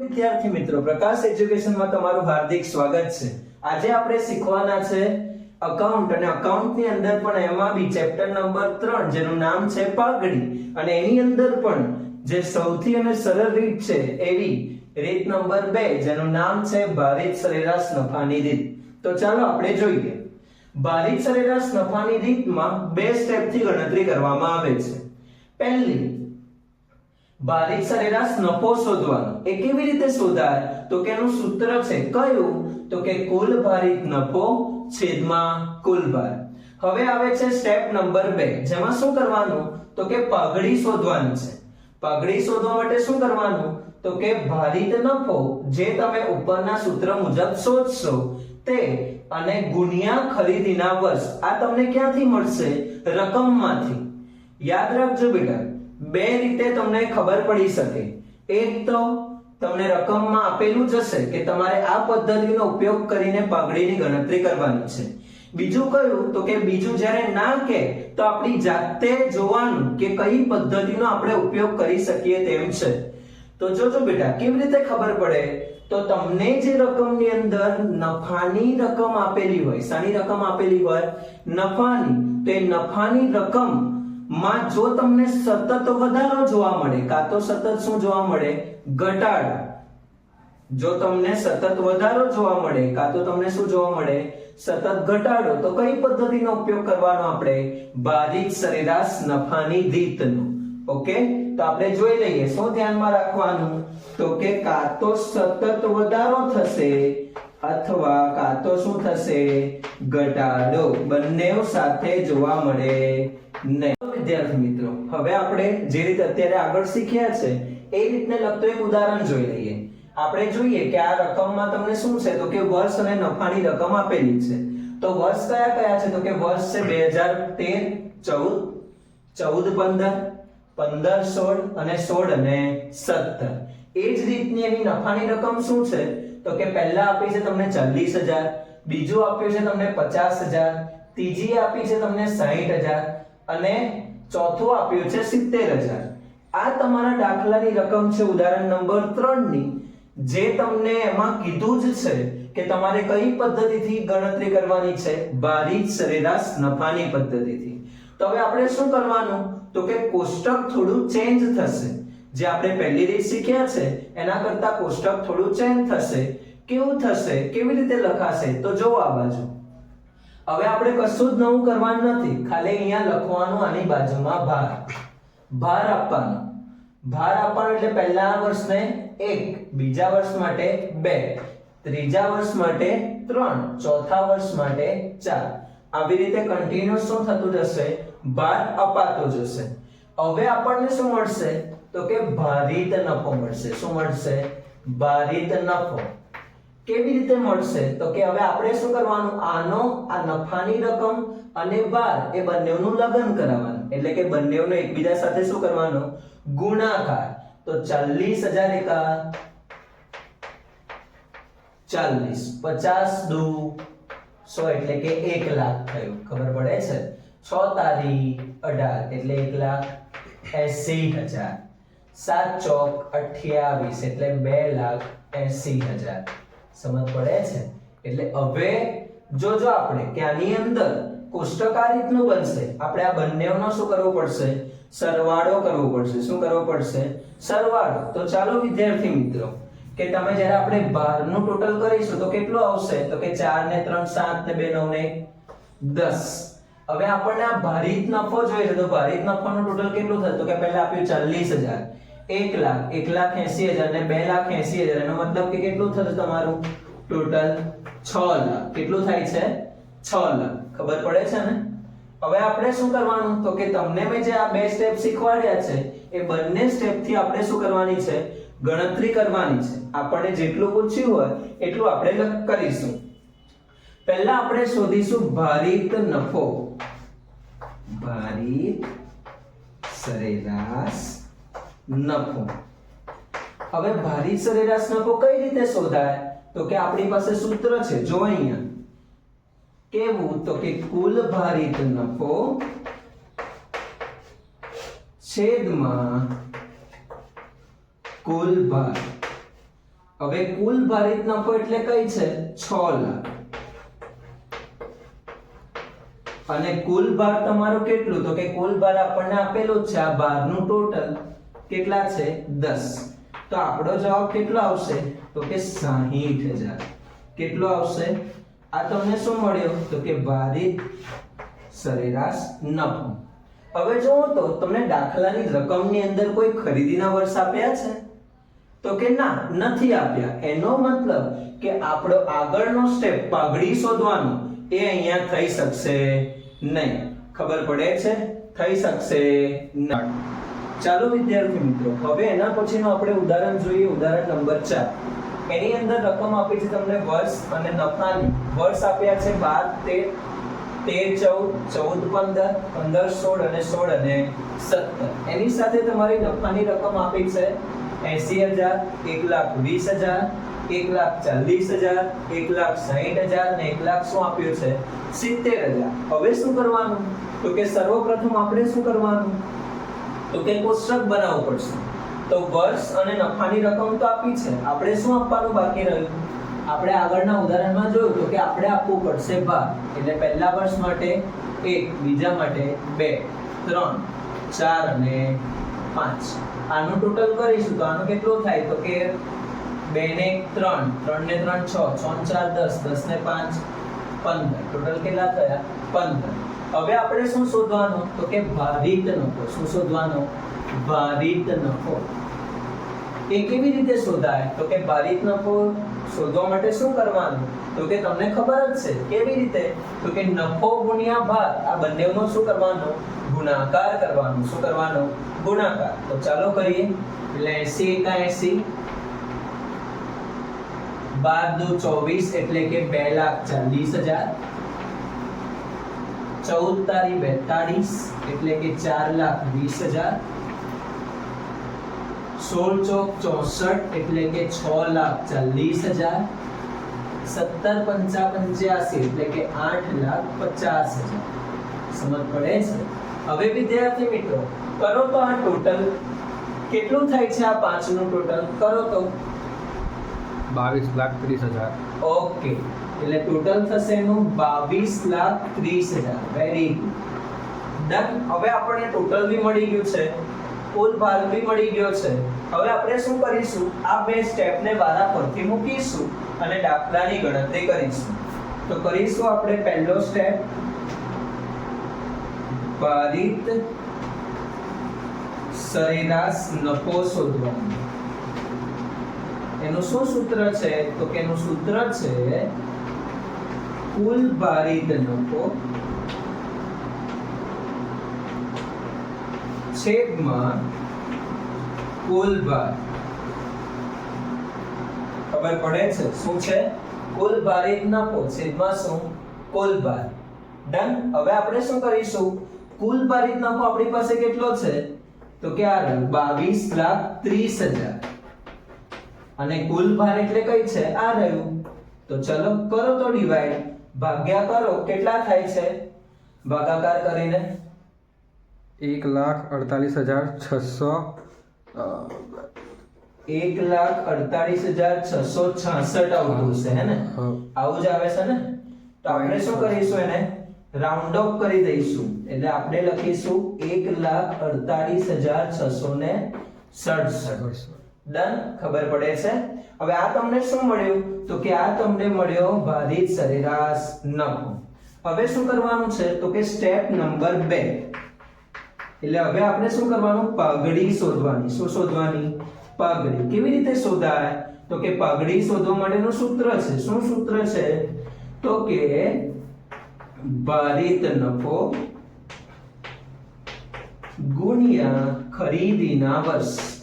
વિદ્યાર્થી મિત્રો, પ્રકાશ એજ્યુકેશનમાં તમારું હાર્દિક સ્વાગત છે. આજે આપણે શીખવાના છે અકાઉન્ટ અને અકાઉન્ટની અંદર પણ એમાં બી ચેપ્ટર નંબર 3 જેનું નામ છે પાઘડી. અને એની અંદર પણ જે સૌથી અને સરળ રીત છે, એવી રીત નંબર 2 જેનું નામ છે ભારિત સરેરાશ નફાની રીત. તો ચાલો આપણે જોઈએ. ભારિત સરેરાશ નફાની રીતમાં બે સ્ટેપથી ગણતરી કરવામાં આવે છે. પહેલી ભારિત સરેરાશ નફો શોધવાનો. એ કેવી રીતે શોધાય? તો કે એનું સૂત્ર છે કયું? તો કે કુલ ભારિત નફો છેદમાં કુલ ભાર. હવે આવે છે સ્ટેપ નંબર 2 જેમાં શું કરવાનું? તો કે પાઘડી શોધવાની છે. પાઘડી શોધવા માટે શું કરવાનું? તો કે ભારિત નફો જે તમે ઉપરના સૂત્ર મુજબ શોધશો તે અને ગુણ્યા ખરીદીના વર્ષ આ તમને ક્યાંથી મળશે? રકમમાંથી. યાદ રાખજો બેટા. બે રીતે તમને ખબર પડી શકે. એક તો તમને રકમમાં આપેલું જ હશે કે તમારે આ પદ્ધતિનો ઉપયોગ કરીને પાઘડીની ગણતરી કરવાની છે. બીજું કયું તો કે બીજું જ્યારે ના કે તો આપણી જાતે જોવાનું કે કઈ પદ્ધતિનો આપણે ઉપયોગ કરી શકીએ તેમ છે. તો જોજો બેટા, કેવી રીતે ખબર પડે? તો તમને જે રકમની અંદર નફાની રકમ આપેલી હોય શાની રકમ આપેલી હોય, નફાની, તો એ નફાની રકમ માં જો તમને સતત વધારો જોવા મળે, કાં તો સતત શું જોવા મળે? ઘટાડો. જો તમને સતત વધારો જોવા મળે, કાં તો તમને શું જોવા મળે? સતત ઘટાડો. તો કઈ પદ્ધતિનો ઉપયોગ કરવાનો આપણે? ભારિત સરેરાશ નફાની રીતનો. ઓકે? તો આપણે જોઈ લઈએ. શું ધ્યાનમાં રાખવાનું? તો કે કાં તો સતત વધારો થશે અથવા કાં તો શું થશે? ઘટાડો. બંને સાથે જોવા મળે. વિદ્યાર્થી મિત્રો, હવે આપણે જે રીતે અત્યારે આગળ શીખ્યા છે, એ રીતને લગતું એક ઉદાહરણ જોઈ લઈએ. આપણે જોઈએ કે આ રકમમાં તમને શું છે? તો કે વર્ષ અને નફાની રકમ આપેલી છે. તો વર્ષ કયા કયા છે? તો કે વર્ષ છે બે હજાર તેર, ચૌદ ચૌદ પંદર પંદર સોળ અને સોળ અને સત્તર. એ જ રીતની એની નફાની રકમ શું છે? તો કે પહેલા આપી છે તમને ચાલીસ હજાર, બીજું આપ્યું છે તમને પચાસ હજાર, ત્રીજી આપી છે તમને સાહીઠ હજાર અને ચોથો આપ્યું છે સિત્તેર હજાર. આ તમારા દાખલાની રકમ છે ઉદાહરણ નંબર ત્રણની જે તમને એમાં કીધું જ છે કે તમારે કઈ પદ્ધતિથી ગણતરી કરવાની છે? ભારી સરેરાશ નફાની પદ્ધતિથી. તો હવે આપણે શું કરવાનું? તો કે કોષ્ટક થોડું ચેન્જ થશે. જે આપણે પહેલી રીત શીખ્યા છે, એના કરતા કોષ્ટક થોડું ચેન્જ થશે. કેવું થશે? કેવી રીતે લખાશે? તો જો આ બાજુ. હવે આપણે કશું જ નવું કરવાનું નથી. ખાલી અહીંયા લખવાનું આની બાજુમાં ભાર. ભાર આપવાનો. ભાર આપવાનો એટલે પહેલા વર્ષને એક, બીજા વર્ષ માટે બે, ત્રીજા વર્ષ માટે ત્રણ, ચોથા વર્ષ માટે ચાર. આવી રીતે કન્ટિન્યુઅસ શું થતું જશે? ભાર અપાતો જશે. હવે આપણને શું મળશે? તો કે ભારિત નફો મળશે. શું મળશે? ભારિત નફો. કેવી રીતે મળશે? તો કે હવે આપણે શું કરવાનું? આનો, આ નફાની રકમ અને 12 એ બંનેનું લગન કરાવવાનું. એટલે કે બંનેનો એકબીજા સાથે શું કરવાનો? ગુણાકાર. તો ચાલીસ હજાર એકા ચાલીસ. પચાસ દુ સો એટલે કે એક લાખ થયું. ખબર પડે છે? છ તારી અઢાર એટલે એક લાખ એસી હજાર. સાત ચોક અઠ્યાવીસ એટલે બે લાખ એસી હજાર. સમજ પડે છે? એટલે હવે જોજો આપણે કે આની અંદર કોષ્ટક આ રીતનું બનશે, આપણે આ બંનેનો શું કરવું પડશે? સરવાળો કરવો પડશે. શું કરવો પડશે? સરવાળો. તો ચાલો વિદ્યાર્થી મિત્રો, કે તમે જ્યારે આપણે ભારનું ટોટલ કરીશું, તો કેટલું આવશે? તો કે 4 ને 3 7 ને 2 9 ને 10 હવે આપણને આ ભારિત નફો જોઈએ છે. તો ભારિત નફાનો ટોટલ કેટલું થશે? તો કે પહેલા આપ્યું 40000 1 લાખ, એક લાખ 80000 ને બે લાખ 80000 એનો મતલબ કે કેટલું થશે તમારું? ટોટલ છ લાખ. કેટલું થાય છે? છ લાખ. ખબર પડે છે ને? હવે આપણે શું કરવાનું? તો કે તમને મેં જે આ બે સ્ટેપ શીખવાડ્યા છે, એ બંને સ્ટેપથી આપણે શું કરવાની છે? ગણતરી કરવાની છે. આપણને જેટલું પૂછ્યું હોય, એટલું આપણે કરીશું. પહેલા આપણે શોધીશું ભારિત નફો. ભારિત સરેરાશ નફો હવે ભારી સરેરાશ નફો કઈ રીતે શોધાય? તો કે આપણી પાસે સૂત્ર છે. જો અહીંયા કેવું? તો કે કુલ ભારિત નફો છેદમાં કુલ ભાર. હવે કુલ ભારિત નફો એટલે કઈ છે? 6 લાખ. અને કુલ ભાર તમારો કેટલું? તો કે કુલ ભાર આપણને આપેલો છે. આ ભારનું ટોટલ કેટલા છે? 10 તો આપણો જવાબ કેટલો આવશે? તો કે 60000 કેટલો આવશે? આ તમને શું મળ્યો? તો કે ભારિત સરેરાશ નફો. હવે જુઓ તો, તમને દાખલાની રકમની અંદર કોઈ ખરીદીના વર્ષ આપ્યા છે? તો કે ના, નથી આપ્યા. એનો મતલબ કે આપણો આગળનો સ્ટેપ પાઘડી શોધવાનો, એ અહીંયા થઈ શકશે નહીં. ખબર પડે છે? થઈ શકશે નહીં. ચાલો વિદ્યાર્થી મિત્રો, હવે એના પછીનું આપણે ઉદાહરણ જોઈએ, ઉદાહરણ નંબર 4 એની અંદર રકમ આપી છે તમને વર્ષ અને નફાની. વર્ષ આપ્યા છે 12 13 13 14 15 15 16 અને 16 અને 17 એની સાથે તમારી નફાની રકમ આપી છે 80000 1 લાખ 20000 એક લાખ ચાલીસ હજાર, એક લાખ સાહીઠ હજાર ને એક લાખ શું આપ્યું છે? સિત્તેર હજાર. હવે શું કરવાનું? તો કે સર્વપ્રથમ આપણે શું કરવાનું? તો કે કોષ્ટક બનાવવું પડશે. તો વર્ષ અને નફાની રકમ તો આપી છે. આપણે શું આપવાનું બાકી રહ્યું? આપણે આગળના ઉદાહરણમાં જોયું તો કે આપણે આપવું પડશે ભાર એટલે પહેલા વર્ષ માટે એક, બીજા માટે બે, ત્રણ, ચાર અને પાંચ. આનું ટોટલ કરીશું તો આનું કેટલું થાય? તો કે બે ને ત્રણ. ત્રણ ને ત્રણ, છ. છ ચાર, દસ. દસ ને પાંચ, પંદર. ટોટલ કેટલા થયા? પંદર. હવે આપણે શું શોધવાનું? તો કે ભારિત નફો. શું શોધવાનો? ભારિત નફો. એ કેવી રીતે શોધાય? તો કે ભારિત નફો શોધવા માટે શું કરવાનું? તો કે તમને ખબર જ છે. કેવી રીતે? તો કે નફો ગુણ્યા ભાર આ બંનેનો શું કરવાનો? ગુણાકાર કરવાનો. શું કરવાનો? ગુણાકાર. તો ચાલો કરીએ. એટલે 80 એકા 80 બાર દુ ચોવીસ એટલે કે બે લાખ ચાલીસ હજાર. ચૌદ તારી બેતાળીસ એટલે કે ચાર લાખ વીસ હજાર. સોળ ચોક ચોસઠ એટલે કે છ લાખ ચાલીસ હજાર. સત્તર પંચા પંચ્યાસી એટલે કે આઠ લાખ પચાસ હજાર. સમજ પડે છે? હવે વિદ્યાર્થી મિત્રો કરો તો આ ટોટલ કેટલું થાય છે આ પાંચનું ટોટલ કરો તો. બાવીસ લાખ ત્રીસ હજાર. ઓકે. એટલે ટોટલ થશે એનું બાવીસ લાખ ત્રીસ વેરી ગુડ ડન હવે આપણને ટોટલ બી મળી ગયું છે. કુલ ભાર બી મળી ગયો છે. હવે આપણે શું કરીશું? આ બે સ્ટેપને વારા ફરતી મૂકીશું અને દાખલાની ગણતરી કરીશું. તો કરીશું આપણે પહેલો સ્ટેપ ભારિત સરેરાશ નફો શોધવાનો. એનું શું સૂત્ર છે? તો કે એનું સૂત્ર છે નફો છેદમાં કુલ ભાર ખબર પડે છે? શું છે? કુલ ભારિત નફો, છેદમાં શું? કુલ ભાર ડન હવે આપણે શું કરીશું? કુલ ભારિત નફો આપણી પાસે કેટલો છે? તો કે આ રંગ બાવીસ લાખ ત્રીસ હજાર. અને કુલ ભાર એટલે કઈ છે? આ રહ્યું. તો ચલો કરો તો ડિવાઈડ ભાગ્યા કરો કેટલા થાય છે? ભાગાકાર કરીને? એક લાખ અડતાલીસ હજાર છસો એક લાખ અડતાલીસ હજાર છસો છાસઠ આવતું હશે હે ને? આવું જ આવે છે ને? તો આપણે શું કરીશું એને? રાઉન્ડ અપ કરી દઈશું. એટલે આપણે લખીશું એક લાખ અડતાલીસ હજાર છસો ને સડસઠ. ડન? ખબર પડે છે? હવે આ તમને શું મળ્યું? તો કે આ તમને મળ્યો ભારિત સરેરાશ નફો. હવે શું કરવાનું છે? તો કે સ્ટેપ નંબર 2 એટલે હવે આપણે શું કરવાનું? પાઘડી શોધવાની. શું શોધવાની? પાઘડી. કેવી રીતે શોધાય? તો કે પાઘડી શોધવા માટેનું સૂત્ર છે. શું સૂત્ર છે? તો કે ભારિત નફો ગુણ્યા ખરીદીના વર્ષ.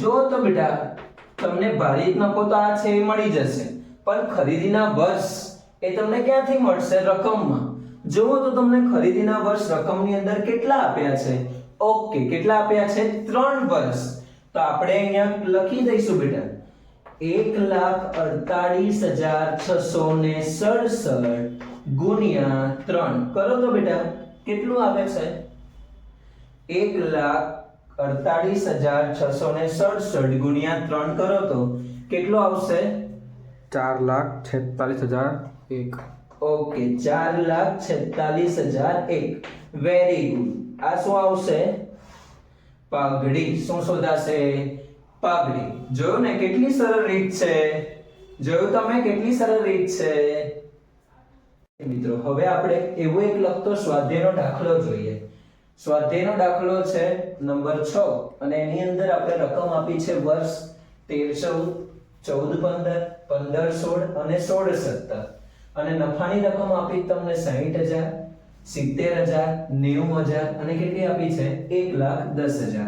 જો તો બેટા, તમને ભારિત નફો તો આ છે એ મળી જશે. પણ ખરીદીના વર્ષ એ તમને ક્યાંથી મળશે? રકમમાં. જુઓ તો તમને ખરીદીના વર્ષ રકમની અંદર કેટલા આપ્યા છે? ઓકે, કેટલા આપ્યા છે? ત્રણ વર્ષ. તો આપણે અહીંયા લખી દઈશું બેટા. એક લાખ અડતાલીસ હજાર છસો ને સડસઠ ગુણ્યા ત્રણ. કરો તો બેટા, કેટલું આવે છે? એક લાખ અડતાલીસ હજાર છસો ને સડસઠ ગુણ્યા ત્રણ કરો તો કેટલો આવશે? ચાર લાખ છેતાલીસ હજાર એક. ઓકે ચાર લાખ છેતાલીસ હજાર એક. વેરી ગુડ આ શું આવશે? પાઘડી. શું શોધાશે? પાઘડી. જોયું ને કેટલી સરળ રીત છે? જોયું તમે કેટલી સરળ રીત છે? મિત્રો હવે આપણે એવો એક લખતો સ્વાધ્યાયનો દાખલો જોઈએ. સ્વાધ્યાયનો દાખલો છે નંબર 6 અને એની અંદર આપણે રકમ આપી છે વર્ષ 13 ચૌદ પંદર પંદર સોળ અને 16 17 અને નફાની રકમ આપી તમને 60000 70000 90000 અને કેટલી આપી છે? 110000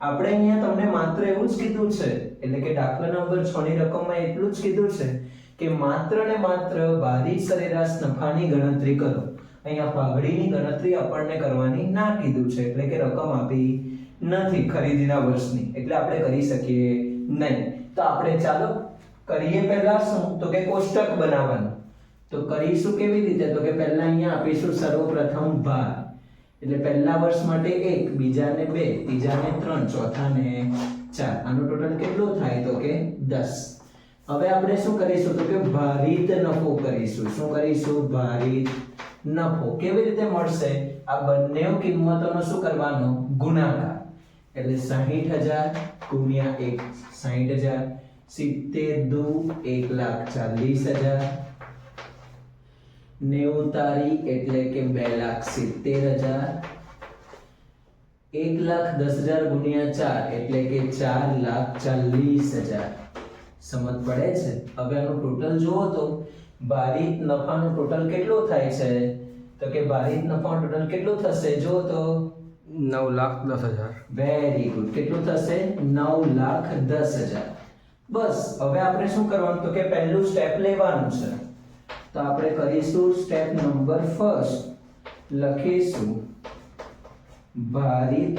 આપણે અહીંયા તમને માત્ર એવું જ કીધું છે, એટલે કે દાખલા નંબર 6 ની રકમમાં એટલું જ કીધું છે કે માત્ર ને માત્ર બારી સરેરાશ નફાની ગણતરી કરો. અહીંયા પાઘડીની ગણતરી આપણને કરવાની ના કીધું છે. એટલે કે રકમ આપી નથી ખરીદીના વર્ષની. એટલે આપણે કરી શકીએ નહીં. તો આપણે ચાલો કરીએ પહેલા શું? તો કે કોષ્ટક બનાવવાનું. તો કરીશું કેવી રીતે? તો કે પહેલા અહીંયા આપીશું સર્વપ્રથમ ભાર. એટલે પહેલા વર્ષ માટે એક, બીજાને બે, ત્રીજાને ત્રણ, ચોથાને ચાર. આનું ટોટલ કેટલું થાય? તો કે દસ. હવે આપણે શું કરીશું? તો કે ભારિત નફો કરીશું. શું કરીશું? ભારિત નફો કેવી રીતે મળશે? આ બંને કિંમતોનો શું કરવાનો? ગુણાકાર. એટલે સાહીઠ હજાર ગુણ્યા એક, સાહીઠ હજાર સિત્તેર દુ, એક લાખ ચાલીસ હજાર. નેવું તારી એટલે કે બે લાખ સિત્તેર હજાર. એક લાખ દસ હજાર ગુણ્યા ચાર એટલે કે ચાર લાખ ચાલીસ હજાર. સમજ પડે છે? હવે આનું ટોટલ જુઓ તો ભારિત નફાનું ટોટલ કેટલું થાય છે? તો કે ભારિત નફાનું ટોટલ કેટલું થશે? જો તો નવ લાખ દસ હજાર. વેરી ગુડ કેટલું થશે? નવ લાખ દસ હજાર. બસ હવે આપણે શું કરવાનું? તો કે પહેલું સ્ટેપ લેવાનું છે. તો આપણે કરીશું સ્ટેપ નંબર ફર્સ્ટ લખીશું. ભારિત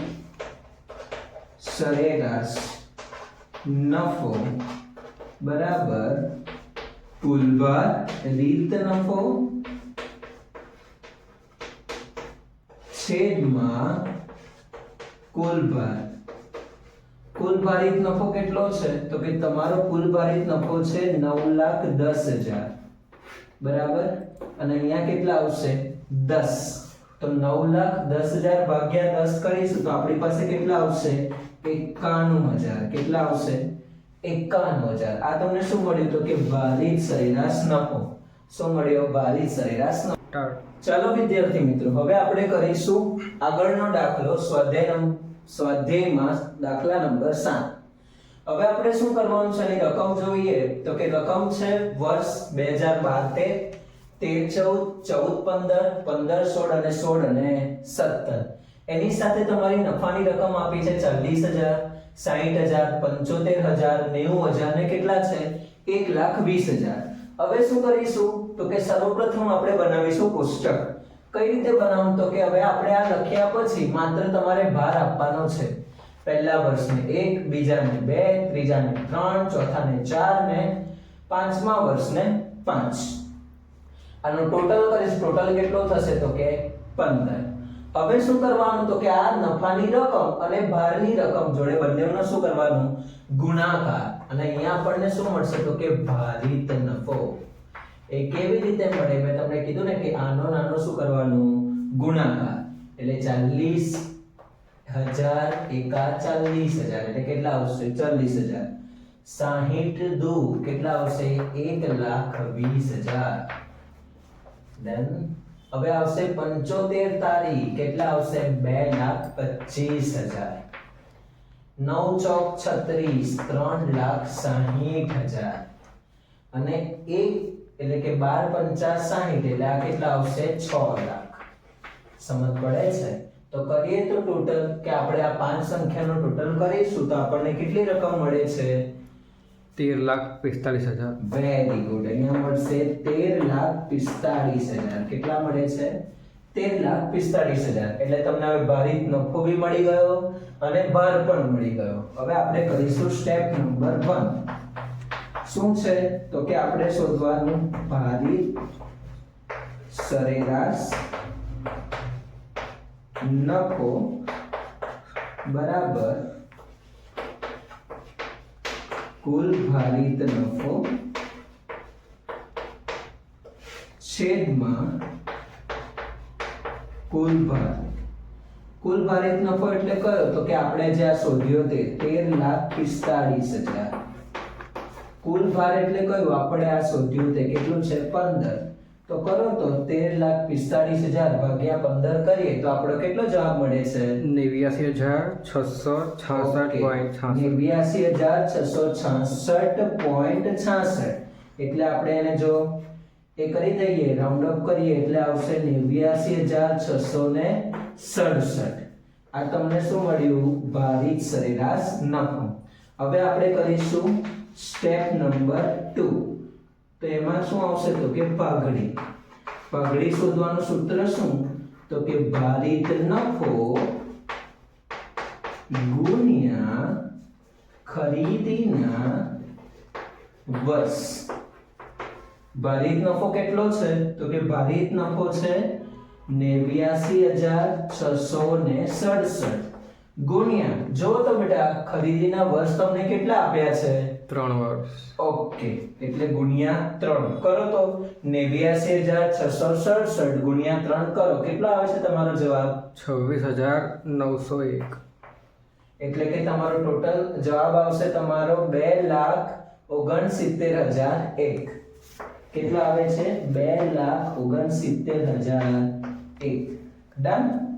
સરેરાશ નફો બરાબર પુલભાર રીત નફો છેદમાં કુલભાર કુલભારિત કુલ ભારિત નફો કેટલો છે? તો કે તમારો કુલભારિત નફો છે નવ લાખ દસ હજાર. બરાબર? અને અહીંયા કેટલા આવશે? દસ. તો નવ લાખ દસ હજાર ભાગ્યા દસ કરીશું તો આપણી પાસે કેટલા આવશે? એકાણું હજાર. કેટલા આવશે? એકાણું હજાર. આ તમને શું મળ્યું તો કે ભારિત સરેરાશ નફો. શું મળ્યો? ભારિત સરેરાશ નફો. ચાલો વિદ્યાર્થી મિત્રો હવે આપણે કરીશું આગળનો દાખલો સ્વાધ્યાય સ્વાધ્યાયમાં દાખલા નંબર સાત. હવે આપણે શું કરવાનું છે? એની રકમ જોઈએ. તો કે રકમ છે વર્ષ 2012 13 14 15 15 16 અને સોળ અને 17 એની સાથે તમારી નફાની રકમ આપી છે 40000 60000 75000 90000 ને કેટલા છે? 120000 હવે શું કરીશું? તો કે સર્વપ્રથમ આપણે બનાવીશું કોષ્ટક. કઈ રીતે બનાવવું તો કે હવે આપણે આ લખ્યા પછી માત્ર તમારે ભાર આપવાનો છે. પહેલા વર્ષને એક, બીજાને બે, ત્રીજાને ત્રણ, ચોથાને ચાર ને પાંચમા વર્ષને પાંચ. આનો ટોટલ કરીશ. ટોટલ કેટલો થશે? તો કે 15 હવે શું કરવાનું? તો કે આ નફાની રકમ અને ભારની રકમ જોડે બંનેનો શું કરવાનું? ગુણાકાર. અને અહીંયા આપણને શું મળશે? તો કે ભારિત નફો. એ કેવી રીતે મળે? મેં તમને કીધું ને કે આનો નાનો શું કરવાનું? ગુણાકાર. એટલે ચાલીસ હજાર એકા ચાલીસ હજાર. એટલે કેટલા આવશે? ચાલીસ હજાર. સાહીઠ દુ. કેટલા આવશે? એક લાખ વીસ હજાર. Then હવે આવશે પંચોતેર તારીખ. કેટલા આવશે? બે લાખ પચીસ હજાર. નવ ચોક છત્રીસ, ત્રણ લાખ સાહીઠ હજાર. અને એક, એટલે કે બાર પંચા સાહીઠ, એટલે આ કેટલા આવશે? છ લાખ. સમજ પડે છે? તો કરીએ તો ટોટલ કે આપણે આ પાંચ સંખ્યાનો ટોટલ કરીશું તો આપણને કેટલી રકમ મળે છે? તેર લાખ પિસ્તાલીસ હજાર. વેરી ગુડ અહીંયા મળશે તેર લાખ પિસ્તાળીસ હજાર. કેટલા મળે છે? તેર લાખ પિસ્તાળીસ હજાર. એટલે તમને હવે ભારિત નફો બી મળી ગયો અને ભાર પણ મળી ગયો. હવે આપણે કરીશું સ્ટેપ નંબર વન શું છે? તો કે આપણે શોધવાનું ભારિત સરેરાશ નફો બરાબર કુલ ભારિત નફો છેદમાં કુલ ભાર કુલ ભારિત નફો એટલે કયો? તો કે આપણે જે આ શોધ્યો તે તેર લાખ પિસ્તાળીસ હજાર. કુલ ભાર એટલે કયું? આપણે આ શોધ્યું તે કેટલું છે? પંદર. તો કરો તો તેર લાખ પિસ્તાળીસ હજાર ભાગ્યા પંદર કરીએ તો આપણો કેટલો જવાબ મળે છે? નેવ્યાસી હજાર છસો છાસઠ પોઈન્ટ નેવ્યાસી હજાર છસો છાસઠ પોઈન્ટ છાસઠ. એટલે આપણે એને જો એ કરી દઈએ રાઉન્ડ અપ કરીએ એટલે આવશે નેવ્યાસી હજાર છસો ને સડસઠ. આ તમને શું મળ્યું? ભારિત સરેરાશ નફો. હવે આપણે કરીશું સ્ટેપ નંબર ટુ તો એમાં શું આવશે તો કે પાઘડી. પાઘડી શોધવાનું સૂત્ર શું? તો કે ભારિત નફો ગુણ્યા ખરીદીના વર્ષ. ભારિત નફો કેટલો છે? તો કે ભારિત નફો છે નેવ્યાસી હજાર છસો ને સડસઠ. ગુણ્યા જો તો બેટા ખરીદીના વર્ષ તમને કેટલા આપ્યા છે? ત્રણ વર્ષ. ઓકે એટલે ગુણ્યા ત્રણ. કરો તો નેવ્યાસી હજાર છસો સડસઠ ગુણ્યા ત્રણ કરો. કેટલો આવે છે તમારો જવાબ? છવ્વીસ હજાર નવસો એક. એટલે કે તમારો ટોટલ જવાબ આવશે તમારો બે લાખ ઓગણસિત્તેર હજાર એક. કેટલો આવે છે? બે લાખ ઓગણસિત્તેર હજાર એક. ડન